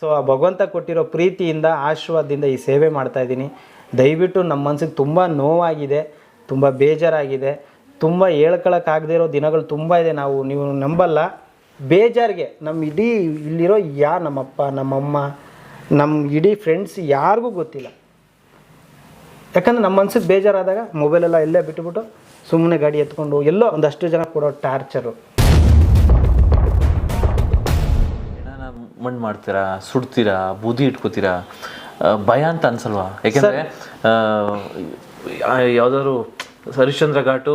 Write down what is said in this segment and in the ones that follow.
So ಆ ಭಗವಂತ ಕೊಟ್ಟಿರೋ ಪ್ರೀತಿಯಿಂದ, ಆಶೀರ್ವಾದದಿಂದ ಈ ಸೇವೆ ಮಾಡ್ತಾ ಇದ್ದೀನಿ. ದಯವಿಟ್ಟು ನಮ್ಮ ಮನಸ್ಸಿಗೆ ತುಂಬ ನೋವಾಗಿದೆ, ತುಂಬ ಬೇಜಾರಾಗಿದೆ, ತುಂಬ ಹೇಳ್ಕೊಳಕ್ಕಾಗದೇ ಇರೋ ದಿನಗಳು ತುಂಬ ಇದೆ. ನಾವು, ನೀವು ನಂಬಲ್ಲ. ಬೇಜಾರಿಗೆ ನಮ್ಮ ಇಡೀ ಇಲ್ಲಿರೋ ಯಾ, ನಮ್ಮಪ್ಪ, ನಮ್ಮಮ್ಮ ನಮ್ಮ ಇಡೀ ಫ್ರೆಂಡ್ಸ್ ಯಾರಿಗೂ ಗೊತ್ತಿಲ್ಲ. ಯಾಕಂದ್ರೆ ನಮ್ಮ ಮನ್ಸಿಗೆ ಬೇಜಾರಾದಾಗ ಮೊಬೈಲೆಲ್ಲ ಎಲ್ಲೇ ಬಿಟ್ಟುಬಿಟ್ಟು ಸುಮ್ಮನೆ ಗಾಡಿ ಎತ್ಕೊಂಡು ಎಲ್ಲೋ ಒಂದಷ್ಟು ಜನ ಕೊಡೋ ಟಾರ್ಚರು ಮಣ್ಣು ಮಾಡ್ತೀರಾ ಸುಡ್ತೀರಾ ಬೂದಿ ಇಟ್ಕೋತೀರಾ? ಭಯ ಅಂತ ಅನ್ಸಲ್ವಾ? ಯಾಕೆಂದ್ರೆ ಯಾವ್ದಾದ್ರು ಹರಿಶ್ಚಂದ್ರ ಘಾಟು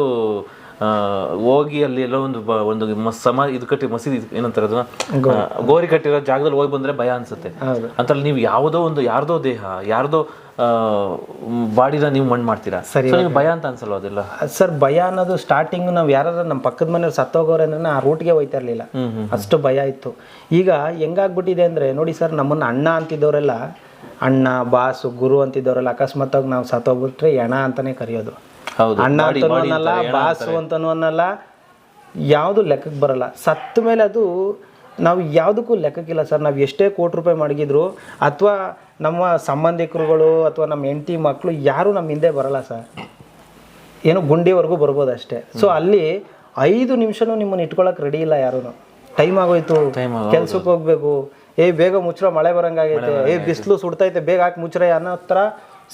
ಹೋಗಿ ಅಲ್ಲಿ ಎಲ್ಲೋ ಒಂದು ಬ- ಒಂದು ಸಮ ಇದು ಕಟ್ಟಿ ಮಸೀದಿ ಇದು ಏನಂತಾರೆ ಅದನ್ನ? ಆ, ಗೋರಿ ಕಟ್ಟಿರೋ ಜಾಗದಲ್ಲಿ ಹೋಗಿ ಬಂದ್ರೆ ಭಯ ಅನ್ಸುತ್ತೆ. ಅಂತ ನೀವು ಯಾವುದೋ ಒಂದು ಯಾರ್ದೋ ದೇಹ ಯಾರ್ದೋ ಬಾಡಿನ ನೀವು ಮಣ್ಣು ಮಾಡ್ತೀರಾ? ಸರಿ, So ನಿಮ್ಗೆ ಭಯ ಅಂತ ಅನ್ಸಲ್ಲ ಅದೆಲ್ಲ? ಸರ್ ಭಯ ಅನ್ನೋದು ಸ್ಟಾರ್ಟಿಂಗ್ ನಾವು ಯಾರಾದ್ರೂ ನಮ್ಮ ಪಕ್ಕದ ಮನೆಯವ್ರು ಸತ್ತೋಗೋರೆ ಅಂದ್ರೆ ಆ ರೂಟ್ಗೆ ಹೋಯ್ತಾ ಇರಲಿಲ್ಲ ಅಷ್ಟು ಭಯ ಇತ್ತು. ಈಗ ಹೆಂಗಾಗ್ಬಿಟ್ಟಿದೆ ಅಂದ್ರೆ ನೋಡಿ ಸರ್ ನಮ್ಮನ್ನ ಅಣ್ಣ ಅಂತಿದ್ದವರೆಲ್ಲ ಅಣ್ಣ ಬಾಸು ಗುರು ಅಂತಿದ್ದವರೆಲ್ಲ ಅಕಸ್ಮಾತಾಗಿ ನಾವು ಸತ್ತೋಗ್ಬಿಟ್ರೆ ಎಣ ಅಂತಾನೆ ಕರೆಯೋದು. ಅಣ್ಣ ಅಂತನೂ ಅನ್ನಲ್ಲ ಬಾಸು ಅಂತನೂ ಅನ್ನಲ್ಲ ಯಾವುದು ಲೆಕ್ಕಕ್ಕೆ ಬರಲ್ಲ. ಸತ್ತ ಮೇಲೆ ಅದು ನಾವು ಯಾವುದಕ್ಕೂ ಲೆಕ್ಕಕ್ಕಿಲ್ಲ ಸರ್. ನಾವು ಎಷ್ಟೇ ಕೋಟಿ ರೂಪಾಯಿ ಮಡಗಿದ್ರು ಅಥವಾ ನಮ್ಮ ಸಂಬಂಧಿಕರುಗಳು ಅಥವಾ ನಮ್ಮ ಹೆಂಡತಿ ಮಕ್ಕಳು ಯಾರೂ ನಮ್ಮ ಹಿಂದೆ ಬರಲ್ಲ ಸರ್. ಏನು ಗುಂಡಿವರೆಗೂ ಬರ್ಬೋದು ಅಷ್ಟೇ. ಸೊ ಅಲ್ಲಿ ಐದು ನಿಮಿಷನೂ ನಿಮ್ಮನ್ನು ಇಟ್ಕೊಳಕ್ ರೆಡಿ ಇಲ್ಲ ಯಾರೂ ಟೈಮ್ ಆಗೋಯ್ತು. ಕೆಲ್ಸಕ್ಕೆ ಹೋಗ್ಬೇಕು. ಏ ಬೇಗ ಮುಚ್ಚರ ಮಳೆ ಬರಂಗಾಗೈತೆ. ಏ ಬಿಸಿಲು ಸುಡ್ತೈತೆ ಬೇಗ ಹಾಕಿ ಮುಚ್ಚ್ರ ಅನ್ನೋ ಥರ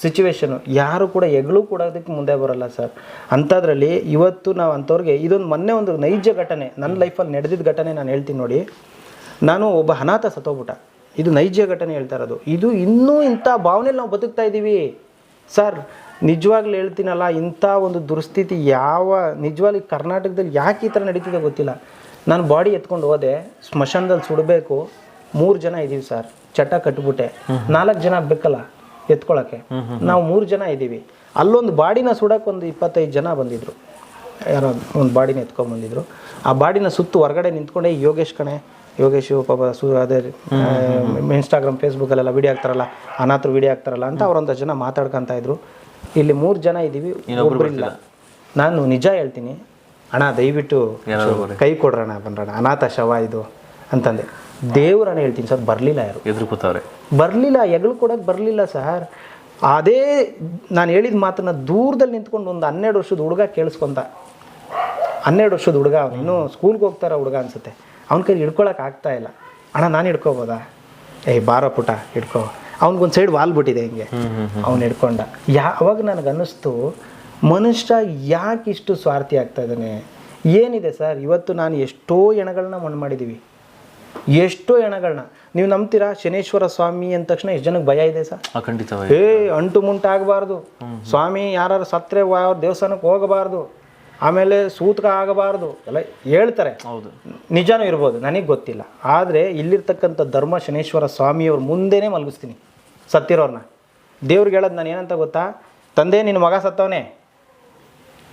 ಸಿಚುವೇಶನು ಯಾರು ಕೂಡ ಎಗಳು ಕೂಡ ಅದಕ್ಕೆ ಮುಂದೆ ಬರೋಲ್ಲ ಸರ್ ಅಂಥದ್ರಲ್ಲಿ ಇವತ್ತು ನಾವು ಅಂಥವ್ರಿಗೆ ಇದೊಂದು ಮೊನ್ನೆ ಒಂದು ನೈಜ ಘಟನೆ ನನ್ನ ಲೈಫಲ್ಲಿ ನಡೆದಿದ್ದ ಘಟನೆ ನಾನು ಹೇಳ್ತೀನಿ ನೋಡಿ. ನಾನು ಒಬ್ಬ ಅನಾಥ ಸತ್ತೋಗ್ಬಿಟ್ಟ. ಇದು ನೈಜ ಘಟನೆ ಹೇಳ್ತಾ ಇರೋದು. ಇದು ಇನ್ನೂ ಇಂಥ ಭಾವನೆಯಲ್ಲಿ ನಾವು ಬದುಕ್ತಾ ಇದ್ದೀವಿ ಸರ್ ನಿಜವಾಗ್ಲೂ ಹೇಳ್ತೀನಲ್ಲ ಇಂಥ ಒಂದು ದುರ್ಸ್ಥಿತಿ ಯಾವ ನಿಜವಾಗ್ಲೂ ಕರ್ನಾಟಕದಲ್ಲಿ ಯಾಕೆ ಈ ಥರ ನಡೀತಿದೆ ಗೊತ್ತಿಲ್ಲ. ನಾನು ಬಾಡಿ ಎತ್ಕೊಂಡು ಹೋದೆ ಸ್ಮಶಾನದಲ್ಲಿ ಸುಡಬೇಕು ಮೂರು ಜನ ಇದ್ದೀವಿ ಸರ್ ಚಟ ಕಟ್ಬಿಟ್ಟೆ. ನಾಲ್ಕು ಜನ ಬೇಕಲ್ಲ ಎತ್ಕೊಳಕ್ಕೆ. ನಾವು ಮೂರು ಜನ ಇದ್ದೀವಿ. ಅಲ್ಲೊಂದು ಬಾಡಿನ ಸುಡಕ್ಕೆ ಒಂದು ಇಪ್ಪತ್ತೈದು ಜನ ಬಂದಿದ್ರು. ಯಾರೋ ಒಂದು ಬಾಡಿನ ಎತ್ಕೊಂಡ್ ಬಂದಿದ್ರು. ಆ ಬಾಡಿನ ಸುತ್ತು ಹೊರಗಡೆ ನಿಂತ್ಕೊಂಡೆ ಯೋಗೇಶ್ ಕಣೆ ಯೋಗೇಶ್ ಪಾಪ ಸು ಅದೇ ಇನ್ಸ್ಟಾಗ್ರಾಮ್ ಫೇಸ್ಬುಕ್ಕಲ್ಲೆಲ್ಲ ವಿಡಿಯೋ ಆಗ್ತಾರಲ್ಲ ಅನಾಥರು ವಿಡಿಯೋ ಹಾಕ್ತಾರಲ್ಲ ಅಂತ ಅವರೊಂದು ಜನ ಮಾತಾಡ್ಕೊತಾ ಇದ್ರು. ಇಲ್ಲಿ ಮೂರು ಜನ ಇದ್ದೀವಿ ಒಬ್ಬರಿಲ್ಲ ನಾನು ನಿಜ ಹೇಳ್ತೀನಿ ಅಣ್ಣ ದಯವಿಟ್ಟು ಕೈ ಕೊಡ್ರಣ ಬನ್ರಣ ಅನಾಥ ಶವ ಇದು ಅಂತಂದೆ. ದೇವ್ರಣ್ಣ ಹೇಳ್ತೀನಿ ಸರ್ ಬರಲಿಲ್ಲ ಯಾರು. ಎದುರು ಕೂತವ್ರೆ ಬರಲಿಲ್ಲ ಎಗಳು ಕೊಡೋಕೆ ಬರಲಿಲ್ಲ ಸರ್. ಅದೇ ನಾನು ಹೇಳಿದ ಮಾತನ್ನ ದೂರದಲ್ಲಿ ನಿಂತ್ಕೊಂಡು ಒಂದು ಹನ್ನೆರಡು ವರ್ಷದ ಹುಡುಗ ಕೇಳಿಸ್ಕೊಂತ. ಹನ್ನೆರಡು ವರ್ಷದ ಹುಡುಗ ಅವನು. ಇನ್ನೂ ಸ್ಕೂಲ್ಗೆ ಹೋಗ್ತಾರ ಹುಡುಗ ಅನ್ಸುತ್ತೆ. ಅವ್ನ ಕೈ ಹಿಡ್ಕೊಳಕ್ಕೆ ಆಗ್ತಾ ಇಲ್ಲ. ಅಣ್ಣ ನಾನು ಹಿಡ್ಕೋಬೋದಾ? ಏಯ್ ಬಾರೋ ಪುಟ ಹಿಡ್ಕೋ. ಅವ್ನಿಗೊಂದು ಸೈಡ್ ವಾಲ್ ಬಿಟ್ಟಿದೆ ಹಿಂಗೆ. ಅವ್ನು ಹಿಡ್ಕೊಂಡ. ಯಾವಾಗ ನನಗೆ ಅನ್ನಿಸ್ತು ಮನುಷ್ಯ ಯಾಕೆ ಇಷ್ಟು ಸ್ವಾರ್ಥಿ ಆಗ್ತಾ ಇದ್ದಾನೆ? ಏನಿದೆ ಸರ್? ಇವತ್ತು ನಾನು ಎಷ್ಟೋ ಎಣಗಳನ್ನ ಮಣ್ಣು ಮಾಡಿದ್ದೀವಿ ಎಷ್ಟೋ ಹೆಣಗಳನ್ನ ನೀವು ನಂಬ್ತೀರಾ? ಶನೇಶ್ವರ ಸ್ವಾಮಿ ಅಂದ ತಕ್ಷಣ ಎಷ್ಟು ಜನಕ್ಕೆ ಭಯ ಇದೆ ಸರ್? ಖಂಡಿತ ಏ ಅಂಟು ಮುಂಟಾಗಬಾರ್ದು. ಸ್ವಾಮಿ ಯಾರು ಸತ್ರೆ ದೇವಸ್ಥಾನಕ್ಕೆ ಹೋಗಬಾರ್ದು. ಆಮೇಲೆ ಸೂತಕ ಆಗಬಾರ್ದು. ಎಲ್ಲ ಹೇಳ್ತಾರೆ. ಹೌದು. ನಿಜಾನೂ ಇರ್ಬೋದು. ನನಗೆ ಗೊತ್ತಿಲ್ಲ. ಆದರೆ ಇಲ್ಲಿರ್ತಕ್ಕಂಥ ಧರ್ಮ ಶನೇಶ್ವರ ಸ್ವಾಮಿಯವ್ರ ಮುಂದೆನೇ ಮಲಗಿಸ್ತೀನಿ. ಸತ್ತಿರೋರ್ನ. ದೇವ್ರಿಗೆ ಹೇಳೋದು ನಾನು ಏನಂತ ಗೊತ್ತಾ? ತಂದೆ ನಿನ್ನ ಮಗ ಸತ್ತವನೇ.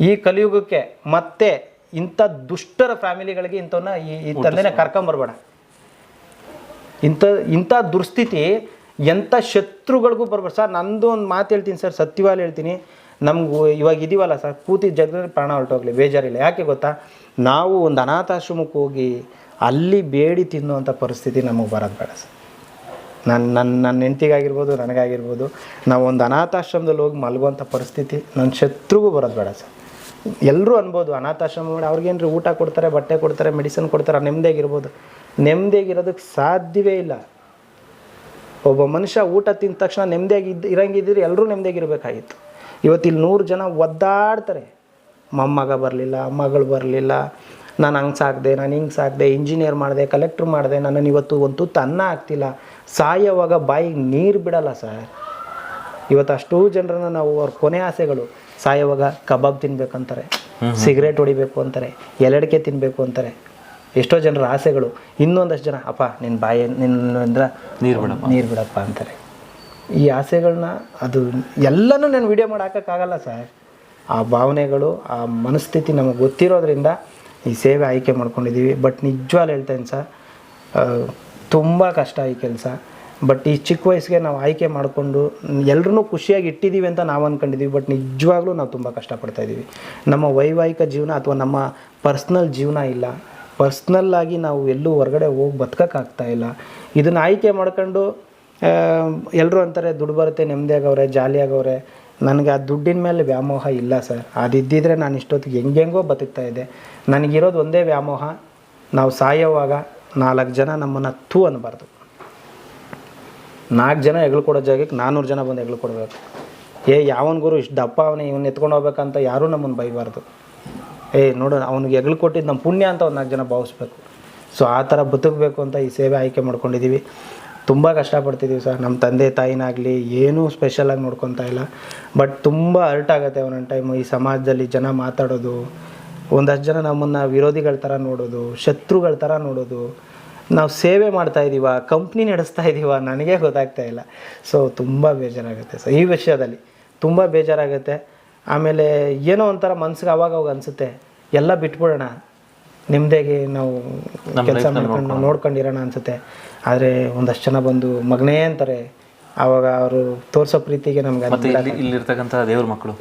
ಈ ಕಲಿಯುಗಕ್ಕೆ ಮತ್ತೆ ಇಂಥ ದುಷ್ಟರ ಫ್ಯಾಮಿಲಿಗಳಿಗೆ ಇಂಥವನ್ನ ಈ ತಂದೆನೇ ತಂದೆನ ಕರ್ಕೊಂಬರ್ಬೇಡ. ಇಂಥ ಇಂಥ ದುರ್ಸ್ಥಿತಿ, ಎಂಥ ಶತ್ರುಗಳಿಗೂ ಬರ್ಬಾರ್ದು. ಸರ್, ನಂದು ಒಂದು ಮಾತು ಹೇಳ್ತೀನಿ ಸರ್ ಸತ್ಯವಾಗಿ ಹೇಳ್ತೀನಿ. ನಮಗೂ ಇವಾಗ ಇದೀವಲ್ಲ ಸರ್ ಕೂತಿ ಜಗದಲ್ಲಿ ಪ್ರಾಣ ಹೊರಟೋಗ್ಲಿ, ಬೇಜಾರಿಲ್ಲ. ಯಾಕೆ ಗೊತ್ತಾ? ನಾವು ಒಂದು ಅನಾಥಾಶ್ರಮಕ್ಕೆ ಹೋಗಿ ಅಲ್ಲಿ ಬೇಡಿ ತಿನ್ನುವಂಥ ಪರಿಸ್ಥಿತಿ ನಮಗೆ ಬರೋದು ಬೇಡ ಸರ್. ನನ್ನ ನನ್ನ ನನ್ನ ಹೆಂಡತಿಗಾಗಿರ್ಬೋದು, ನನಗಾಗಿರ್ಬೋದು, ನಾವು ಒಂದು ಅನಾಥಾಶ್ರಮದಲ್ಲಿ ಹೋಗಿ ಮಲಗುವಂಥ ಪರಿಸ್ಥಿತಿ ನನ್ನ ಶತ್ರುಗೂ ಬರೋದು ಬೇಡ ಸರ್. ಎಲ್ಲರೂ ಅನ್ಬೋದು. ಅನಾಥಾಶ್ರಮ ಮಾಡಿ ಅವ್ರಿಗೇನು ಊಟ ಕೊಡ್ತಾರೆ, ಬಟ್ಟೆ ಕೊಡ್ತಾರೆ ಮೆಡಿಸಿನ್ ಕೊಡ್ತಾರೆ ನೆಮ್ಮದಿಯಾಗಿರ್ಬೋದು ನೆಮ್ಮದಿಯಾಗಿರೋದಕ್ಕೆ ಸಾಧ್ಯವೇ ಇಲ್ಲ. ಒಬ್ಬ ಮನುಷ್ಯ ಊಟ ತಿಂದ ತಕ್ಷಣ ನೆಮ್ಮದಿಯಾಗಿ ಇದ್ದು ಇರಂಗಿದ್ರೆ ಎಲ್ಲರೂ ನೆಮ್ಮದಿಯಾಗಿರ್ಬೇಕಾಗಿತ್ತು ಇವತ್ತು ಇಲ್ಲಿ ನೂರು ಜನ ಒದ್ದಾಡ್ತಾರೆ. ಮೊಮ್ಮಗ ಬರಲಿಲ್ಲ, ಮಗಳು ಬರಲಿಲ್ಲ, ನಾನು ಹಂಗೆ ಸಾಕಿದೆ, ನಾನು ಹಿಂಗೆ ಸಾಕಿದೆ ಇಂಜಿನಿಯರ್ ಮಾಡಿದೆ ಕಲೆಕ್ಟ್ರ್ ಮಾಡಿದೆ ನನ್ನನ್ನು ಇವತ್ತು ಒಂದು ತುತ್ತು ಅನ್ನ ಆಗ್ತಿಲ್ಲ ಸಾಯೋವಾಗ ಬಾಯಿಗೆ ನೀರು ಬಿಡಲ್ಲ ಸರ್. ಇವತ್ತು ಅಷ್ಟೂ ಜನರನ್ನು ನಾವು ಅವ್ರ ಕೊನೆ ಆಸೆಗಳು. ಸಾಯೋವಾಗ ಕಬಾಬ್ ತಿನ್ಬೇಕಂತಾರೆ ಸಿಗರೇಟ್ ಹೊಡಿಬೇಕು ಅಂತಾರೆ ಎಲಡಿಕೆ ತಿನ್ನಬೇಕು ಅಂತಾರೆ. ಎಷ್ಟೋ ಜನರ ಆಸೆಗಳು ಇನ್ನೊಂದಷ್ಟು ಜನ ಅಪ್ಪ ನಿನ್ನ ಬಾಯ ನಿನ್ನ ಅಂದ್ರೆ ನೀರು ಬಿಡಪ್ಪ. ನೀರು ಬಿಡಪ್ಪ ಅಂತಾರೆ. ಈ ಆಸೆಗಳನ್ನ ಅದು ಎಲ್ಲನೂ ನಾನು ವಿಡಿಯೋ ಮಾಡಿ ಹಾಕೋಕ್ಕಾಗಲ್ಲ ಸರ್. ಆ ಭಾವನೆಗಳು ಆ ಮನಸ್ಥಿತಿ ನಮಗೆ ಗೊತ್ತಿರೋದ್ರಿಂದ ಈ ಸೇವೆ ಆಯ್ಕೆ ಮಾಡ್ಕೊಂಡಿದ್ದೀವಿ. ಬಟ್ ನಿಜವಾಗ್ಲೂ ಹೇಳ್ತೇನೆ ಸರ್ ತುಂಬ ಕಷ್ಟ ಈ ಕೆಲಸ. ಬಟ್ ಈ ಚಿಕ್ಕ ವಯಸ್ಸಿಗೆ ನಾವು ಆಯ್ಕೆ ಮಾಡಿಕೊಂಡು ಎಲ್ಲರೂ ಖುಷಿಯಾಗಿ ಇಟ್ಟಿದ್ದೀವಿ ಅಂತ ನಾವು ಅಂದ್ಕೊಂಡಿದ್ದೀವಿ ಬಟ್ ನಿಜವಾಗ್ಲೂ ನಾವು ತುಂಬ ಕಷ್ಟಪಡ್ತಾ ಇದ್ದೀವಿ. ನಮ್ಮ ವೈವಾಹಿಕ ಜೀವನ ಅಥವಾ ನಮ್ಮ ಪರ್ಸ್ನಲ್ ಜೀವನ ಇಲ್ಲ. ಪರ್ಸ್ನಲ್ಲಾಗಿ ನಾವು ಎಲ್ಲೂ ಹೊರಗಡೆ ಹೋಗಿ ಬದುಕೋಕ್ಕಾಗ್ತಾ ಇಲ್ಲ. ಇದನ್ನು ಆಯ್ಕೆ ಮಾಡ್ಕೊಂಡು ಎಲ್ಲರೂ ಅಂತಾರೆ, ದುಡ್ಡು ಬರುತ್ತೆ, ನೆಮ್ಮದಿಯಾಗವ್ರೆ, ಜಾಲಿಯಾಗವ್ರೆ. ನನಗೆ ಆ ದುಡ್ಡಿನ ಮೇಲೆ ವ್ಯಾಮೋಹ ಇಲ್ಲ ಸರ್. ಅದಿದ್ದಿದ್ರೆ ನಾನು ಇಷ್ಟೊತ್ತಿಗೆ ಹೆಂಗೆಂಗೋ ಬದುಕ್ತಾ ಇದ್ದೆ. ನನಗಿರೋದು ಒಂದೇ ವ್ಯಾಮೋಹ. ನಾವು ಸಾಯೋವಾಗ ನಾಲ್ಕು ಜನ ನಮ್ಮನ್ನು ತೂ ಅನ್ನಬಾರ್ದು ನಾಲ್ಕು ಜನ ಹೆಗ್ಳು ಕೊಡೋ ಜಾಗಕ್ಕೆ ನಾನ್ನೂರು ಜನ ಬಂದು ಹೆಗ್ಳು ಕೊಡಬೇಕು. ಏ, ಯಾವನ ಗುರು ಇಷ್ಟು ದಪ್ಪ ಅವನೇ ಇವನ್ನ ಎತ್ಕೊಂಡು ಹೋಗ್ಬೇಕಂತ ಯಾರೂ ನಮ್ಮನ್ನು ಬೈಬಾರ್ದು. ಏ, ನೋಡು, ಅವ್ನಿಗೆ ಹೆಗ್ಳು ಕೊಟ್ಟಿದ್ದು ನಮ್ಮ ಪುಣ್ಯ ಅಂತ ಒಂದು ನಾಲ್ಕು ಜನ ಭಾವಿಸ್ಬೇಕು. ಸೊ, ಆ ಥರ ಬದುಕಬೇಕು ಅಂತ ಈ ಸೇವೆ ಆಯ್ಕೆ ಮಾಡ್ಕೊಂಡಿದ್ದೀವಿ ತುಂಬ ಕಷ್ಟಪಡ್ತಿದ್ದೀವಿ ಸರ್. ನಮ್ಮ ತಂದೆ ತಾಯಿನಾಗಲಿ ಏನೂ ಸ್ಪೆಷಲಾಗಿ ನೋಡ್ಕೊತಾ ಇಲ್ಲ. ಬಟ್ ತುಂಬ ಹರ್ಟ್ ಆಗುತ್ತೆ ಒಂದೊಂದು ಟೈಮು ಈ ಸಮಾಜದಲ್ಲಿ ಜನ ಮಾತಾಡೋದು, ಒಂದಷ್ಟು ಜನ ನಮ್ಮನ್ನು ವಿರೋಧಿಗಳ ಥರ ನೋಡೋದು, ಶತ್ರುಗಳ ಥರ ನೋಡೋದು. ನಾವು ಸೇವೆ ಮಾಡ್ತಾ ಇದ್ದೀವ ಕಂಪ್ನಿ ನಡೆಸ್ತಾ ಇದ್ದೀವ ನನಗೆ ಗೊತ್ತಾಗ್ತಾ ಇಲ್ಲ. ಸೊ ತುಂಬ ಬೇಜಾರಾಗುತ್ತೆ. ಸರ್ ಈ ವಿಷಯದಲ್ಲಿ ತುಂಬ ಬೇಜಾರಾಗುತ್ತೆ. ಆಮೇಲೆ ಏನೋ ಒಂಥರ ಮನ್ಸಿಗೆ ಅವಾಗ ಅವಾಗ ಅನಿಸುತ್ತೆ ಎಲ್ಲ ಬಿಟ್ಬಿಡೋಣ. ನಿಮ್ಮದೇಗೆ ನಾವು ಕೆಲಸ ಮಾಡ್ಕೊಂಡು ನೋಡ್ಕೊಂಡಿರೋಣ ಅನಿಸುತ್ತೆ. ಆದರೆ ಒಂದಷ್ಟು ಜನ ಬಂದು ಮಗನೇ ಅಂತಾರೆ. ಆವಾಗ ಅವರು ತೋರಿಸೋ ಪ್ರೀತಿಗೆ ನಮ್ಗೆ ಇಲ್ಲಿರ್ತಕ್ಕಂಥ ದೇವ್ರ ಮಕ್ಕಳು.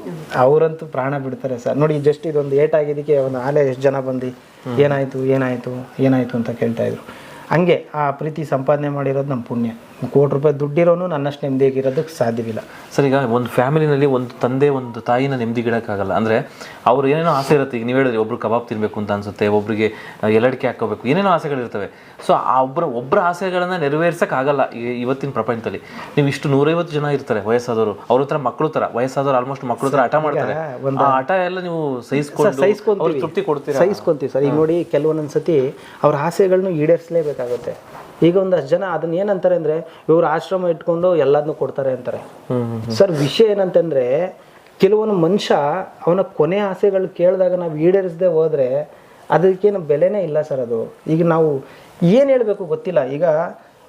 ಅವರಂತೂ ಪ್ರಾಣ ಬಿಡ್ತಾರೆ ಸರ್. ನೋಡಿ ಜಸ್ಟ್ ಇದೊಂದು ಏಟ್ ಆಗಿದ್ದಕ್ಕೆ ಒಂದು ಆಲೆ ಎಷ್ಟು ಜನ ಬಂದು ಏನಾಯಿತು ಏನಾಯಿತು ಏನಾಯಿತು ಅಂತ ಕೇಳ್ತಾ ಇದ್ರು. ಹಂಗೆ ಆ ಪ್ರೀತಿ ಸಂಪಾದನೆ ಮಾಡಿರೋದು ನಮ್ಮ ಪುಣ್ಯ. ಕೋಟಿ ರೂಪಾಯಿ ದುಡ್ಡಿರೋನು ನನ್ನಷ್ಟು ನೆಮ್ಮದಿಯಾಗಿರೋದಕ್ಕೆ ಸಾಧ್ಯವಿಲ್ಲ. ಸರ್ ಈಗ ಒಂದು ಫ್ಯಾಮಿಲಿನಲ್ಲಿ ಒಂದು ತಂದೆ ಒಂದು ತಾಯಿನ ನೆಮ್ಮದಿಗಿಡೋಕ್ಕಾಗಲ್ಲ ಅಂದರೆ ಅವ್ರು ಏನೇನೋ ಆಸೆ ಇರುತ್ತೆ. ಈಗ ನೀವು ಹೇಳಿದ್ರಿ ಒಬ್ರು ಕಬಾಬ್ ತಿನ್ನಬೇಕು ಅಂತ ಅನ್ಸುತ್ತೆ ಒಬ್ರಿಗೆ ಎಲ್ಲಡಿಕೆ ಹಾಕೋಬೇಕು ಏನೇನೋ ಆಸೆಗಳಿರ್ತವೆ ಸೊ ಆ ಒಬ್ಬರ ಒಬ್ಬರ ಆಸೆಗಳನ್ನ ಆಗಲ್ಲ ಈ- ಇವತ್ತಿನ ಪ್ರಪಂಚದಲ್ಲಿ. ನೀವು ಇಷ್ಟು ನೂರೈವತ್ತು ಜನ ಇರ್ತಾರೆ ವಯಸ್ಸಾದವರು. ಅವ್ರ ಹತ್ರ ಮಕ್ಕಳು ಥರ ವಯಸ್ಸಾದವರು ಆಲ್ಮೋಸ್ಟ್ ಮಕ್ಕಳು ಥರ ಹಠ ಮಾಡ್ತಾರೆ. ಆ ಹಠ ಎಲ್ಲ ನೀವು ಸಹಿಸ್ಕೊಂಡು ಅವ್ರಿಗೆ ತೃಪ್ತಿ ಕೊಡ್ತೀರಾ? ಸಹಿಸ್ಕೊಂತೀವಿ ಸರ್. ಈಗ ನೋಡಿ ಕೆಲವೊಂದೊಂದು ಸತಿ ಅವ್ರ ಆಸೆಗಳನ್ನ ಈಡೇರಿಸಲೇಬೇಕಾಗುತ್ತೆ. ಈಗ ಒಂದಷ್ಟು ಜನ ಅದನ್ನ ಏನಂತಾರೆ ಅಂದ್ರೆ ಇವರು ಆಶ್ರಮ ಇಟ್ಕೊಂಡು ಎಲ್ಲದನ್ನೂ ಕೊಡ್ತಾರೆ ಅಂತಾರೆ. ಸರ್, ವಿಷಯ ಏನಂತಂದ್ರೆ ಕೆಲವೊಂದು ಮನುಷ್ಯ ಅವನ ಕೊನೆ ಆಸೆಗಳು ಕೇಳಿದಾಗ ನಾವು ಈಡೇರಿಸದೆ ಹೋದ್ರೆ ಅದಕ್ಕೇನು ಬೆಲೆನೇ ಇಲ್ಲ ಸರ್ ಅದು. ಈಗ ನಾವು ಏನು ಹೇಳಬೇಕು ಗೊತ್ತಿಲ್ಲ. ಈಗ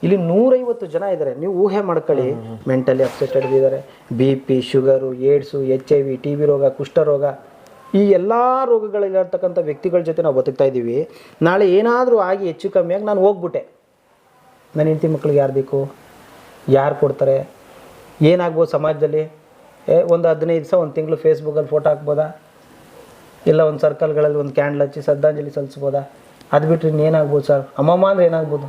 ಇಲ್ಲಿ ನೂರೈವತ್ತು ಜನ ಇದ್ದಾರೆ ನೀವು ಊಹೆ ಮಾಡ್ಕೊಳ್ಳಿ. ಮೆಂಟಲಿ ಅಪ್ಸೆಟ್ ಇದ್ದಾರೆ B P sugar AIDS H I V T B ರೋಗ ಕುಷ್ಠರೋಗ ಈ ಎಲ್ಲ ರೋಗಗಳಿರ್ತಕ್ಕಂಥ ವ್ಯಕ್ತಿಗಳ ಜೊತೆ ನಾವು ಬದುಕ್ತಾ ಇದ್ದೀವಿ. ನಾಳೆ ಏನಾದರೂ ಆಗಿ ಹೆಚ್ಚು ಕಮ್ಮಿಯಾಗಿ ನಾನು ಹೋಗ್ಬಿಟ್ಟೆ. ನನ್ನ ಹೆಂಡತಿ ಮಕ್ಳಿಗೆ ಯಾರು ಬೇಕು? ಯಾರು ಕೊಡ್ತಾರೆ? ಏನಾಗ್ಬೋದು ಸಮಾಜದಲ್ಲಿ? ಏ, ಒಂದು ಹದಿನೈದು ದಿವಸ, ಒಂದು ತಿಂಗಳು ಫೇಸ್ಬುಕ್ಕಲ್ಲಿ ಫೋಟೋ ಹಾಕ್ಬೋದಾ? ಇಲ್ಲ, ಒಂದು ಸರ್ಕಲ್ಗಳಲ್ಲಿ ಒಂದು ಕ್ಯಾಂಡಲ್ ಹಚ್ಚಿ ಶ್ರದ್ಧಾಂಜಲಿ ಸಲ್ಲಿಸ್ಬೋದಾ? ಅದು ಬಿಟ್ಟರೆ ಇನ್ನೇನಾಗ್ಬೋದು ಸರ್ ಅಮ್ಮಮ್ಮ ಅಂದರೆ ಏನಾಗ್ಬೋದು?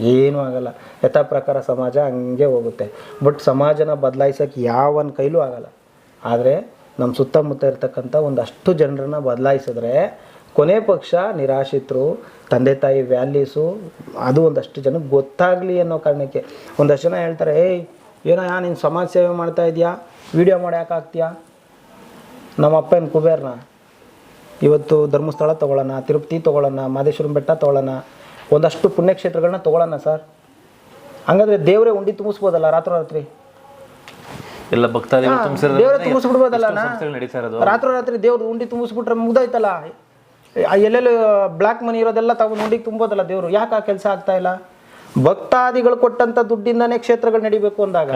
ಏನೂ ಆಗಲ್ಲ. ಯಥಾ ಪ್ರಕಾರ ಸಮಾಜ ಹಂಗೆ ಹೋಗುತ್ತೆ. ಬಟ್ ಸಮಾಜನ ಬದಲಾಯಿಸೋಕ್ಕೆ ಒಂದು ಕೈಲೂ ಆಗಲ್ಲ. ಆದರೆ ನಮ್ಮ ಸುತ್ತಮುತ್ತ ಇರ್ತಕ್ಕಂಥ ಒಂದಷ್ಟು ಜನರನ್ನ ಬದಲಾಯಿಸಿದ್ರೆ ಕೊನೆ ಪಕ್ಷ ನಿರಾಶ್ರಿತರು ತಂದೆ ತಾಯಿ ವ್ಯಾಲ್ಯೂಸು ಅದು ಒಂದಷ್ಟು ಜನಕ್ಕೆ ಗೊತ್ತಾಗಲಿ ಅನ್ನೋ ಕಾರಣಕ್ಕೆ. ಒಂದಷ್ಟು ಜನ ಹೇಳ್ತಾರೆ ಏಯ್ ಏನೋ ಯಾ ನೀನು ಸಮಾಜ ಸೇವೆ ಮಾಡ್ತಾ ಇದೆಯಾ? ವೀಡಿಯೋ ಮಾಡಿ ಆಗ್ತೀಯಾ? ನಮ್ಮ ಅಪ್ಪನ ಕುಬೇರ್ನ. ಇವತ್ತು ಧರ್ಮಸ್ಥಳ ತೊಗೊಳ್ಳೋಣ ತಿರುಪತಿ ತೊಗೊಳ್ಳೋಣ ಮಾದೇಶ್ವರನ ಬೆಟ್ಟ ತೊಗೊಳ್ಳೋಣ ಒಂದಷ್ಟು ಪುಣ್ಯಕ್ಷೇತ್ರಗಳನ್ನ ತೊಗೊಳ್ಳೋಣ ಸರ್. ಹಂಗಾದ್ರೆ ದೇವರೇ ಉಂಡಿ ತುಂಬಿಸ್ಬೋದಲ್ಲ ರಾತ್ರೋರಾತ್ರಿ? ಎಲ್ಲ ಭಕ್ತಾದಿಗಳು ದೇವರೇ ತುಂಬಿಸಿರೋದ್ರಿಂದ ತುಂಬಿಸ್ಬಿಡ್ಬೋದಲ್ಲ ರಾತ್ರೋರಾತ್ರಿ ದೇವ್ರು ಉಂಡಿ ತುಂಬಿಸ್ಬಿಟ್ರೆ ಮುಗ್ದೋಯ್ತಲ್ಲ? ಎಲ್ಲೆಲ್ಲಿ ಬ್ಲ್ಯಾಕ್ ಮನಿ ಇರೋದೆಲ್ಲ ತಗೊಂಡು ನೋಡಿ ತುಂಬೋದಲ್ಲ ದೇವರು. ಯಾಕೆ ಆ ಕೆಲಸ ಆಗ್ತಾ ಇಲ್ಲ? ಭಕ್ತಾದಿಗಳು ಕೊಟ್ಟಂತ ದುಡ್ಡಿಂದಾನೇ ಕ್ಷೇತ್ರಗಳು ನಡಿಬೇಕು ಅಂದಾಗ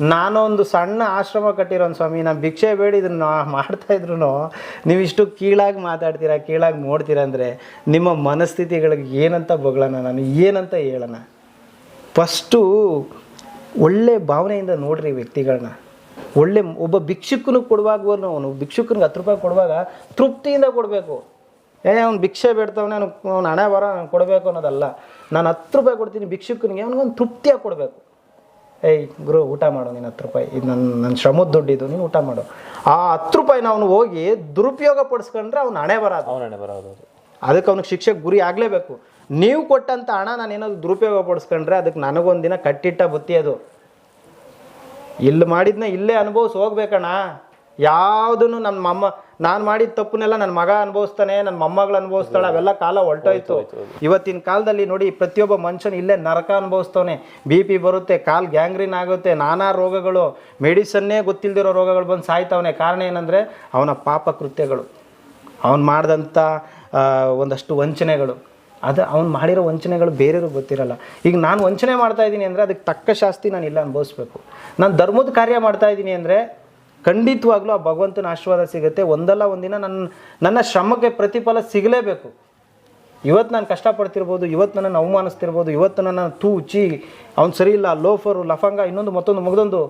ನಾನೊಂದು ಸಣ್ಣ ಆಶ್ರಮ ಕಟ್ಟಿರೋನ್ ಸ್ವಾಮಿ ನಾನು ಭಿಕ್ಷೆ ಬೇಡಿ ಇದನ್ನ ಮಾಡ್ತಾ ಇದ್ರು ನೀವು ಇಷ್ಟು ಕೀಳಾಗಿ ಮಾತಾಡ್ತೀರಾ ಕೀಳಾಗಿ ನೋಡ್ತೀರಾ ಅಂದರೆ ನಿಮ್ಮ ಮನಸ್ಥಿತಿಗಳಿಗೆ ಏನಂತ ಬಗಳಣ ನಾನು ಏನಂತ ಹೇಳೋಣ? ಫಸ್ಟು ಒಳ್ಳೆ ಭಾವನೆಯಿಂದ ನೋಡ್ರಿ ವ್ಯಕ್ತಿಗಳನ್ನ ಒಳ್ಳೆ ಒಬ್ಬ ಭಿಕ್ಷುಕನಿಗೆ ಕೊಡುವಾಗ ಅವನು. ಭಿಕ್ಷುಕನಿಗೆ ಹತ್ತು ರೂಪಾಯಿ ಕೊಡುವಾಗ ತೃಪ್ತಿಯಿಂದ ಕೊಡಬೇಕು. ಏ ಅವ್ನು ಭಿಕ್ಷೆ ಬೇಡ್ತವನೆ ಅವ್ನು ಅವ್ನು ಹಣೆ ಬರ ಕೊಡಬೇಕು ಅನ್ನೋದಲ್ಲ. ನಾನು ಹತ್ತು ರೂಪಾಯಿ ಕೊಡ್ತೀನಿ ಭಿಕ್ಷುಕನಿಗೆ ಅವ್ನಿಗೊಂದು ತೃಪ್ತಿಯಾಗಿ ಕೊಡಬೇಕು. ಏಯ್ ಗುರು ಊಟ ಮಾಡು ನೀನು ಹತ್ತು ರೂಪಾಯಿ. ಇದು ನನ್ನ ನನ್ನ ಶ್ರಮದ ದುಡ್ಡಿದು ನೀನು ಊಟ ಮಾಡು. ಆ ಹತ್ತು ರೂಪಾಯಿನ ಅವನು ಹೋಗಿ ದುರುಪಯೋಗ ಪಡಿಸ್ಕೊಂಡ್ರೆ ಅವ್ನು ಹಣೆ ಬರೋದು ಅವನೇ ಬರೋದು ಅದಕ್ಕೆ ಅವ್ನಿಗೆ ಶಿಕ್ಷೆಗೆ ಗುರಿ ಆಗಲೇಬೇಕು. ನೀವು ಕೊಟ್ಟಂಥ ಹಣ ನಾನು ಏನಾದರೂ ದುರುಪಯೋಗ ಪಡಿಸ್ಕೊಂಡ್ರೆ ಅದಕ್ಕೆ ನನಗೊಂದು ದಿನ ಕಟ್ಟಿಟ್ಟ ಬುತ್ತಿ ಅದು. ಇಲ್ಲಿ ಮಾಡಿದ್ನ ಇಲ್ಲೇ ಅನುಭವಿಸಿ ಹೋಗ್ಬೇಕಣ್ಣ. ಯಾವುದನ್ನು ನನ್ನ ಮಮ್ಮ ನಾನು ಮಾಡಿದ ತಪ್ಪನ್ನೆಲ್ಲ ನನ್ನ ಮಗ ಅನುಭವಿಸ್ತಾನೆ ನನ್ನ ಮೊಮ್ಮಗಳು ಅನುಭವಿಸ್ತಾಳೆ ಅವೆಲ್ಲ ಕಾಲ ಹೊಲ್ಟೋಯ್ತು ಇವತ್ತಿನ ಕಾಲದಲ್ಲಿ ನೋಡಿ ಪ್ರತಿಯೊಬ್ಬ ಮನುಷ್ಯನ ಇಲ್ಲೇ ನರಕ ಅನುಭವಿಸ್ತವನೆ. ಬಿ ಪಿ ಬರುತ್ತೆ ಕಾಲು ಗ್ಯಾಂಗ್ರೀನ್ ಆಗುತ್ತೆ ನಾನಾ ರೋಗಗಳು ಮೆಡಿಸನ್ನೇ ಗೊತ್ತಿಲ್ದಿರೋ ರೋಗಗಳು ಬಂದು ಸಾಯ್ತವನೆ. ಕಾರಣ ಏನಂದರೆ ಅವನ ಪಾಪ ಕೃತ್ಯಗಳು. ಅವನು ಮಾಡಿದಂಥ ಒಂದಷ್ಟು ವಂಚನೆಗಳು. ಅದು ಅವ್ನು ಮಾಡಿರೋ ವಂಚನೆಗಳು ಬೇರೆಯವ್ರಿಗೆ ಗೊತ್ತಿರಲ್ಲ. ಈಗ ನಾನು ವಂಚನೆ ಮಾಡ್ತಾ ಇದ್ದೀನಿ ಅಂದರೆ ಅದಕ್ಕೆ ತಕ್ಕ ಶಾಸ್ತಿ ನಾನು ಇಲ್ಲ ಅನುಭವಿಸ್ಬೇಕು. ನಾನು ಧರ್ಮದ ಕಾರ್ಯ ಮಾಡ್ತಾ ಇದ್ದೀನಿ ಅಂದರೆ ಖಂಡಿತವಾಗ್ಲೂ ಆ ಭಗವಂತನ ಆಶೀರ್ವಾದ ಸಿಗುತ್ತೆ. ಒಂದಲ್ಲ ಒಂದಿನ ನನ್ನ ನನ್ನ ಶ್ರಮಕ್ಕೆ ಪ್ರತಿಫಲ ಸಿಗಲೇಬೇಕು. ಇವತ್ತು ನಾನು ಕಷ್ಟಪಡ್ತಿರ್ಬೋದು ಇವತ್ತು ನನ್ನನ್ನು ಅವಮಾನಿಸ್ತಿರ್ಬೋದು ಇವತ್ತು ನನ್ನ ತೂ ಚಿ ಅವ್ನು ಸರಿ ಇಲ್ಲ ಲೋಫರು ಲಫಂಗ ಇನ್ನೊಂದು ಮತ್ತೊಂದು ಮಗದೊಂದು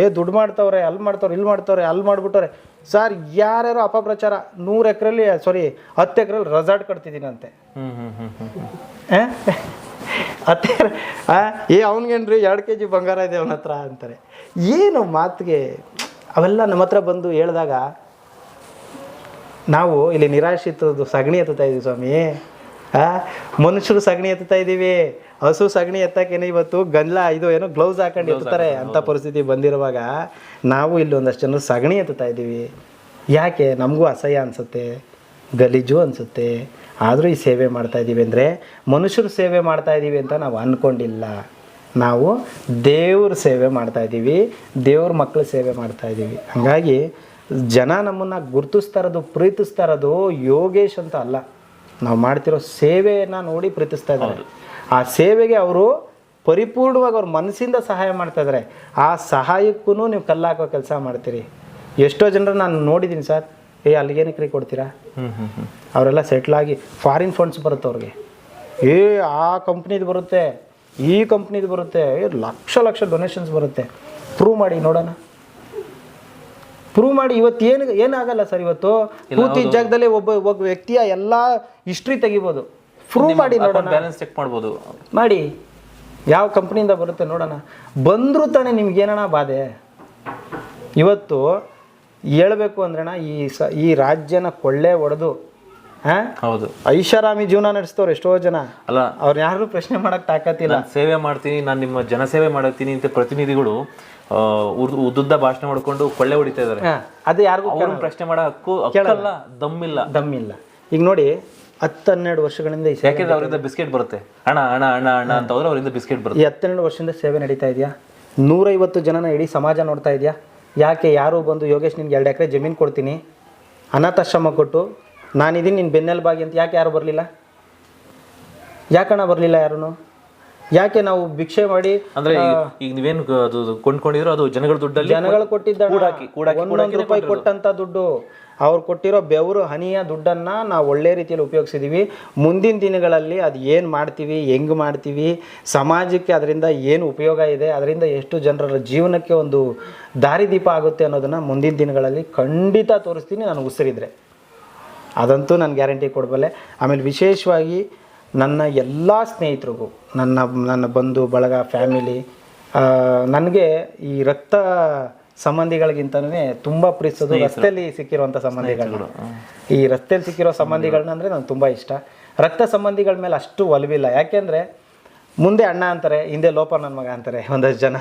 ಏ ದುಡ್ಡು ಮಾಡ್ತವ್ರೆ ಅಲ್ಲಿ ಮಾಡ್ತವ್ರೆ ಇಲ್ಲಿ ಮಾಡ್ತವ್ರೆ ಅಲ್ಲಿ ಮಾಡಿಬಿಟ್ಟವ್ರೆ. ಸರ್ ಯಾರ್ಯಾರೋ ಅಪಪ್ರಚಾರ ನೂರು ಎಕರೆಲಿ ಸಾರಿ ಹತ್ತು ಎಕರೆಲಿ ರೆಸಾರ್ಟ್ ಕಟ್ತಿದ್ದೀನಂತೆ. ಹ್ಞೂ ಹ್ಞೂ ಹ್ಞೂ ಹ್ಞೂ ಹ್ಞೂ ಹತ್ತು ಏ ಅವ್ನಿಗೇನ್ರಿ ಎರಡು ಕೆ ಜಿ ಬಂಗಾರ ಇದೆ ಅವನ ಹತ್ರ ಅಂತಾರೆ. ಏನು ಮಾತಿಗೆ ಅವೆಲ್ಲ ನಮ್ಮ ಹತ್ರ ಬಂದು ಹೇಳಿದಾಗ ನಾವು ಇಲ್ಲಿ ನಿರಾಶ್ರಿತದ್ದು ಸಗಣಿ ಎತ್ತುತ್ತಾ ಇದ್ದೀವಿ ಸ್ವಾಮಿ. ಆ ಮನುಷ್ಯರು ಸಗಣಿ ಎತ್ತುತ್ತಾ ಇದ್ದೀವಿ ಹಸು ಸಗಣಿ ಎತ್ತಕ್ಕೇನೆ ಇವತ್ತು ಗಂಜಲ ಇದು ಏನೋ ಗ್ಲೌಸ್ ಹಾಕೊಂಡು ಎತ್ತಾರೆ ಅಂಥ ಪರಿಸ್ಥಿತಿ ಬಂದಿರುವಾಗ ನಾವು ಇಲ್ಲಿ ಒಂದಷ್ಟು ಜನರು ಸಗಣಿ ಎತ್ತುತ್ತಾ ಇದ್ದೀವಿ ಯಾಕೆ? ನಮಗೂ ಅಸಹ್ಯ ಅನಿಸುತ್ತೆ ಗಲೀಜು ಅನಿಸುತ್ತೆ. ಆದರೂ ಈ ಸೇವೆ ಮಾಡ್ತಾ ಇದ್ದೀವಿ ಅಂದರೆ ಮನುಷ್ಯರು ಸೇವೆ ಮಾಡ್ತಾ ಇದ್ದೀವಿ ಅಂತ ನಾವು ಅಂದ್ಕೊಂಡಿಲ್ಲ ನಾವು ದೇವ್ರ ಸೇವೆ ಮಾಡ್ತಾ ಇದ್ದೀವಿ ದೇವ್ರ ಮಕ್ಕಳ ಸೇವೆ ಮಾಡ್ತಾ ಇದ್ದೀವಿ. ಹಾಗಾಗಿ ಜನ ನಮ್ಮನ್ನು ಗುರುತಿಸ್ತಾ ಇರೋದು ಪ್ರೀತಿಸ್ತಾ ಇರೋದು ಯೋಗೇಶ್ ಅಂತ ಅಲ್ಲ. ನಾವು ಮಾಡ್ತಿರೋ ಸೇವೆಯನ್ನು ನೋಡಿ ಪ್ರೀತಿಸ್ತಾ ಇದ್ದಾರೆ. ಆ ಸೇವೆಗೆ ಅವರು ಪರಿಪೂರ್ಣವಾಗಿ ಅವ್ರ ಮನಸ್ಸಿಂದ ಸಹಾಯ ಮಾಡ್ತಾ ಇದ್ದಾರೆ. ಆ ಸಹಾಯಕ್ಕೂ ನೀವು ಕಲ್ಲಾಕೋ ಕೆಲಸ ಮಾಡ್ತೀರಿ. ಎಷ್ಟೋ ಜನರು ನಾನು ನೋಡಿದ್ದೀನಿ ಸರ್. ಏ ಅಲ್ಲಿಗೇನಕ್ಕೆ ಕೊಡ್ತೀರಾ? ಹ್ಮ್ ಹ್ಮ್ ಹ್ಮ್. ಅವರೆಲ್ಲ ಸೆಟ್ಲಾಗಿ ಫಾರಿನ್ ಫಂಡ್ಸ್ ಬರುತ್ತೆ ಅವ್ರಿಗೆ. ಏ ಆ ಕಂಪ್ನಿದು ಬರುತ್ತೆ. ಈ ಕಂಪ್ನಿದು ಬರುತ್ತೆ ಲಕ್ಷ ಲಕ್ಷ ಡೊನೇಷನ್ಸ್ ಬರುತ್ತೆ. ಪ್ರೂವ್ ಮಾಡಿ ನೋಡೋಣ. ಪ್ರೂವ್ ಮಾಡಿ ಇವತ್ತು ಏನು ಏನಾಗಲ್ಲ ಸರ್ ಇವತ್ತು? ಕೂತಿ ಜಾಗದಲ್ಲಿ ಒಬ್ಬ ಒಬ್ಬ ವ್ಯಕ್ತಿಯ ಎಲ್ಲ ಹಿಸ್ಟ್ರಿ ತೆಗಿಬೋದು. ಪ್ರೂವ್ ಮಾಡಿ ನೋಡೋಣ. ಬ್ಯಾಲೆನ್ಸ್ ಚೆಕ್ ಮಾಡ್ಬೋದು. ಮಾಡಿ. ಯಾವ ಕಂಪ್ನಿಯಿಂದ ಬರುತ್ತೆ ನೋಡೋಣ. ಬಂದರೂ ತಾನೇ ನಿಮ್ಗೇನಣ್ಣ ಬಾಧೆ? ಇವತ್ತು ಹೇಳಬೇಕು ಅಂದ್ರಣ ಈ ಸ ಈ ರಾಜ್ಯನ ಕೊಳ್ಳೆ ಹೊಡೆದು ಹಾಂ ಹೌದು. ಐಷಾರಾಮಿ ಜೀವನ ನಡೆಸ್ತವ್ರು ಎಷ್ಟೋ ಜನ. ಅಲ್ಲ ಅವ್ರ ಯಾರು ಪ್ರಶ್ನೆ ಮಾಡಕ್ ತಾಕತ್ತಿಲ್ಲ. ಸೇವೆ ಮಾಡ್ತೀನಿ ನಾನು ನಿಮ್ಮ ಜನಸೇವೆ ಮಾಡತ್ತೀನಿ ಅಂತ ಪ್ರತಿನಿಧಿಗಳು ಉದ್ದುದ್ದ ಭಾಷಣ ಮಾಡ್ಕೊಂಡು ಕೊಳ್ಳೆ ಹೊಡಿತಾ ಇದಾರೆ ಅದೇ ಯಾರಿಗೂ ಪ್ರಶ್ನೆ ಮಾಡೋ ಹಕ್ಕು ಕೇಳಲ್ಲ. ದಮ್ಮಿಲ್ಲ. ದಮ್ಮಿಲ್ಲ. ಈಗ ನೋಡಿ ಹತ್ತು ಹನ್ನೆರಡು ವರ್ಷಗಳಿಂದ ಯಾಕೆಂದ್ರೆ ಅವರಿಂದ ಬಿಸ್ಕೆಟ್ ಬರುತ್ತೆ. ಹಣ ಹಣ ಹಣ ಹಣ ಅಂತ ಹೋದ್ರೆ ಅವರಿಂದ ಬಿಸ್ಕೆಟ್ ಬರುತ್ತೆ. ಈ ಹತ್ತೆರಡು ವರ್ಷದಿಂದ ಸೇವೆ ನಡೀತಾ ಇದೆಯಾ? ನೂರೈವತ್ತು ಜನನ ಇಡೀ ಸಮಾಜ ನೋಡ್ತಾ ಇದೆಯಾ? ಯಾಕೆ ಯಾರು ಬಂದು ಯೋಗೇಶ್ ನಿನ್ಗೆ ಎರಡು ಎಕರೆ ಜಮೀನು ಕೊಡ್ತೀನಿ? ಅನಾಥಾಶ್ರಮ ಕೊಟ್ಟು ನಾನಿದ್ದೀನಿ ನಿನ್ನ ಬೆನ್ನೆಲುಬಾಗಿ ಅಂತ ಯಾಕೆ ಯಾರು ಬರಲಿಲ್ಲ? ಯಾಕಣ್ಣ ಬರಲಿಲ್ಲ ಯಾರೂ ಯಾಕೆ ನಾವು ಭಿಕ್ಷೆ ಮಾಡಿ ಅಂದ್ರೆ ಈಗ ನೀವೇನು ಅದು ಕೊಂಡ್ಕೊಂಡಿರೋ ಅದು ಜನಗಳ ದುಡ್ಡಲ್ಲಿ ಜನಗಳು ಕೊಟ್ಟಿದ್ದ ಒಂದೊಂದು ರೂಪಾಯಿ ಕೊಟ್ಟಂತ ದುಡ್ಡು. ಅವ್ರು ಕೊಟ್ಟಿರೋ ಬೆವರು ಹನಿಯ ದುಡ್ಡನ್ನು ನಾವು ಒಳ್ಳೆ ರೀತಿಯಲ್ಲಿ ಉಪಯೋಗಿಸಿದೀವಿ. ಮುಂದಿನ ದಿನಗಳಲ್ಲಿ ಅದು ಏನು ಮಾಡ್ತೀವಿ ಹೆಂಗೆ ಮಾಡ್ತೀವಿ ಸಮಾಜಕ್ಕೆ ಅದರಿಂದ ಏನು ಉಪಯೋಗ ಇದೆ ಅದರಿಂದ ಎಷ್ಟು ಜನರ ಜೀವನಕ್ಕೆ ಒಂದು ದಾರಿದೀಪ ಆಗುತ್ತೆ ಅನ್ನೋದನ್ನ ಮುಂದಿನ ದಿನಗಳಲ್ಲಿ ಖಂಡಿತ ತೋರಿಸ್ತೀನಿ. ನಾನು ಉಸಿರಿದ್ರೆ. ಅದಂತೂ ನಾನು ಗ್ಯಾರಂಟಿ ಕೊಡಬಲ್ಲೆ. ಆಮೇಲೆ ವಿಶೇಷವಾಗಿ ನನ್ನ ಎಲ್ಲ ಸ್ನೇಹಿತರಿಗೂ ನನ್ನ ನನ್ನ ಬಂಧು ಬಳಗ ಫ್ಯಾಮಿಲಿ ನನಗೆ ಈ ರಕ್ತ ಸಂಬಂಧಿಗಳಿಗಿಂತನೇ ತುಂಬ ಪ್ರೀತಿಸೋದು ರಸ್ತೆಯಲ್ಲಿ ಸಿಕ್ಕಿರುವಂಥ ಸಂಬಂಧಿಗಳು ಈ ರಸ್ತೆಯಲ್ಲಿ ಸಿಕ್ಕಿರೋ ಸಂಬಂಧಿಗಳನ್ನ ಅಂದರೆ ನಂಗೆ ತುಂಬ ಇಷ್ಟ. ರಕ್ತ ಸಂಬಂಧಿಗಳ ಮೇಲೆ ಅಷ್ಟು ಒಲವಿಲ್ಲ. ಯಾಕೆಂದರೆ ಮುಂದೆ ಅಣ್ಣ ಅಂತಾರೆ, ಹಿಂದೆ ಲೋಪ ನನ್ನ ಮಗ ಅಂತಾರೆ ಒಂದಷ್ಟು ಜನ.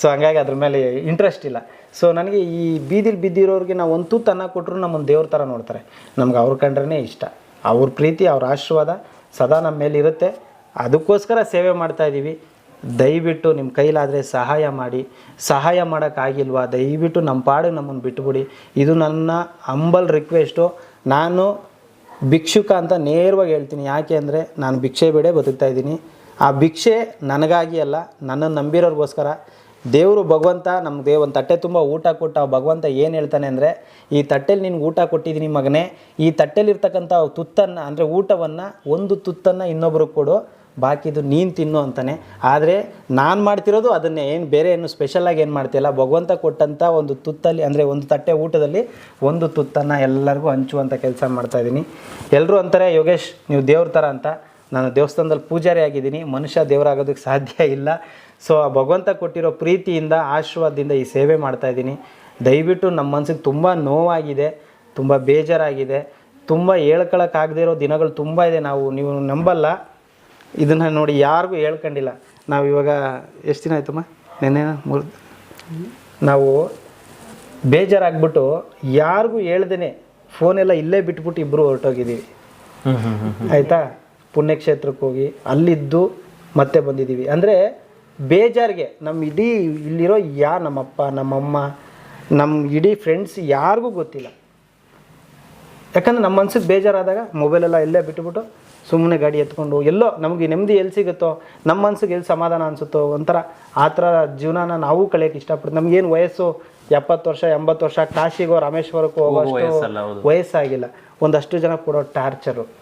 ಸೊ ಹಂಗಾಗಿ ಅದ್ರ ಮೇಲೆ ಇಂಟ್ರೆಸ್ಟ್ ಇಲ್ಲ. ಸೊ ನನಗೆ ಈ ಬೀದಿಲಿ ಬಿದ್ದಿರೋರಿಗೆ ನಾವು ಒಂದು ತೂತು ಅನ್ನ ಕೊಟ್ಟರು ನಮ್ಮನ್ನು ದೇವ್ರ ಥರ ನೋಡ್ತಾರೆ. ನಮ್ಗೆ ಅವ್ರ ಕಂಡ್ರೇ ಇಷ್ಟ. ಅವ್ರ ಪ್ರೀತಿ, ಅವ್ರ ಆಶೀರ್ವಾದ ಸದಾ ನಮ್ಮ ಮೇಲೆ ಇರುತ್ತೆ. ಅದಕ್ಕೋಸ್ಕರ ಸೇವೆ ಮಾಡ್ತಾ ಇದ್ದೀವಿ ದಯವಿಟ್ಟು ನಿಮ್ಮ ಕೈಲಾದರೆ ಸಹಾಯ ಮಾಡಿ. ಸಹಾಯ ಮಾಡೋಕ್ಕಾಗಿಲ್ವಾ ದಯವಿಟ್ಟು ನಮ್ಮ ಪಾಡು ನಮ್ಮನ್ನು ಬಿಟ್ಟುಬಿಡಿ ಇದು ನನ್ನ ಅಂಬಲ್ ರಿಕ್ವೆಸ್ಟು ನಾನು ಭಿಕ್ಷುಕ ಅಂತ ನೇರವಾಗಿ ಹೇಳ್ತೀನಿ. ಯಾಕೆ ಅಂದರೆ ನಾನು ಭಿಕ್ಷೆ ಬೇಡೇ ಬದುಕ್ತಾ ಇದ್ದೀನಿ. ಆ ಭಿಕ್ಷೆ ನನಗಾಗಿ ಅಲ್ಲ ನನ್ನನ್ನು ನಂಬಿರೋರಿಗೋಸ್ಕರ. ದೇವರು ಭಗವಂತ, ನಮಗೆ ಒಂದು ತಟ್ಟೆ ತುಂಬ ಊಟ ಕೊಟ್ಟ ಭಗವಂತ ಏನು ಹೇಳ್ತಾನೆ ಅಂದರೆ, ಈ ತಟ್ಟೆಲಿ ನಿನ್ಗೆ ಊಟ ಕೊಟ್ಟಿದ್ದೀನಿ ಮಗನೇ, ಈ ತಟ್ಟೆಲಿರ್ತಕ್ಕಂಥ ತುತ್ತನ್ನು, ಅಂದರೆ ಊಟವನ್ನು ಒಂದು ತುತ್ತನ್ನು ಇನ್ನೊಬ್ರಿಗೆ ಕೊಡು, ಬಾಕಿದು ನೀನು ತಿನ್ನು ಅಂತಾನೆ. ಆದರೆ ನಾನು ಮಾಡ್ತಿರೋದು ಅದನ್ನೇ, ಏನು ಬೇರೆ ಏನು ಸ್ಪೆಷಲಾಗಿ ಏನು ಮಾಡ್ತಿಲ್ಲ ಭಗವಂತ ಕೊಟ್ಟಂಥ ಒಂದು ತುತ್ತಲ್ಲಿ, ಅಂದರೆ ಒಂದು ತಟ್ಟೆ ಊಟದಲ್ಲಿ ಒಂದು ತುತ್ತನ್ನು ಎಲ್ಲರಿಗೂ ಹಂಚುವಂಥ ಕೆಲಸ ಮಾಡ್ತಾಯಿದ್ದೀನಿ ಎಲ್ಲರೂ ಅಂತಾರೆ, ಯೋಗೇಶ್, ನೀವು ದೇವ್ರ ಥರ ಅಂತ. ನಾನು ದೇವಸ್ಥಾನದಲ್ಲಿ ಪೂಜಾರಿ ಆಗಿದ್ದೀನಿ ಮನುಷ್ಯ ದೇವರಾಗೋದಕ್ಕೆ ಸಾಧ್ಯ ಇಲ್ಲ. ಸೊ ಆ ಭಗವಂತ ಕೊಟ್ಟಿರೋ ಪ್ರೀತಿಯಿಂದ ಆಶೀರ್ವಾದದಿಂದ ಈ ಸೇವೆ ಮಾಡ್ತಾಯಿದ್ದೀನಿ ದಯವಿಟ್ಟು ನಮ್ಮ ಮನಸ್ಸಿಗೆ ತುಂಬ ನೋವಾಗಿದೆ ತುಂಬ ಬೇಜಾರಾಗಿದೆ. ತುಂಬ ಹೇಳ್ಕೊಳಕ್ಕಾಗದೇ ಇರೋ ದಿನಗಳು ತುಂಬ ಇದೆ. ನಾವು ನೀವು ನಂಬಲ್ಲ. ಇದನ್ನು ನೋಡಿ ಯಾರಿಗೂ ಹೇಳ್ಕೊಂಡಿಲ್ಲ. ನಾವು ಇವಾಗ ಎಷ್ಟು ದಿನ ಆಯ್ತಮ್ಮ? ನೆನ್ನೆ ಮೂರು ನಾವು ಬೇಜಾರಾಗ್ಬಿಟ್ಟು ಯಾರಿಗೂ ಹೇಳ್ದೇ ಫೋನೆಲ್ಲ ಇಲ್ಲೇ ಬಿಟ್ಬಿಟ್ಟು ಇಬ್ಬರು ಹೊರಟೋಗಿದ್ದೀವಿ. ಆಯಿತಾ? ಪುಣ್ಯಕ್ಷೇತ್ರಕ್ಕೆ ಹೋಗಿ ಅಲ್ಲಿದ್ದು ಮತ್ತೆ ಬಂದಿದ್ದೀವಿ. ಅಂದರೆ ಬೇಜಾರಿಗೆ ನಮ್ಮ ಇಡೀ ಇಲ್ಲಿರೋ ಯಾ ನಮ್ಮಪ್ಪ ನಮ್ಮಮ್ಮ ನಮ್ಮ ಇಡೀ ಫ್ರೆಂಡ್ಸ್ ಯಾರಿಗೂ ಗೊತ್ತಿಲ್ಲ. ಯಾಕಂದ್ರೆ ನಮ್ಮ ಮನ್ಸಿಗೆ ಬೇಜಾರಾದಾಗ ಮೊಬೈಲೆಲ್ಲ ಎಲ್ಲೇ ಬಿಟ್ಟುಬಿಟ್ಟು ಸುಮ್ಮನೆ ಗಾಡಿ ಎತ್ಕೊಂಡು ಎಲ್ಲೋ ನಮಗೆ ನೆಮ್ಮದಿ ಎಲ್ಲಿ ಸಿಗುತ್ತೋ ನಮ್ಮ ಮನ್ಸಿಗೆ ಎಲ್ಲಿ ಸಮಾಧಾನ ಅನಿಸುತ್ತೋ ಒಂಥರ ಆ ಥರ ಜೀವನನ ನಾವು ಕಳೆಯೋಕೆ ಇಷ್ಟಪಡ್ತೀವಿ. ನಮಗೇನು ವಯಸ್ಸು? ಎಪ್ಪತ್ತು ವರ್ಷ ಎಂಬತ್ತು ವರ್ಷ ಕಾಶಿಗೋ ರಾಮೇಶ್ವರಕ್ಕೋ ಹೌದು. ವಯಸ್ಸಾಗಿಲ್ಲ. ಒಂದಷ್ಟು ಜನ ಕೊಡೋ ಟಾರ್ಚರು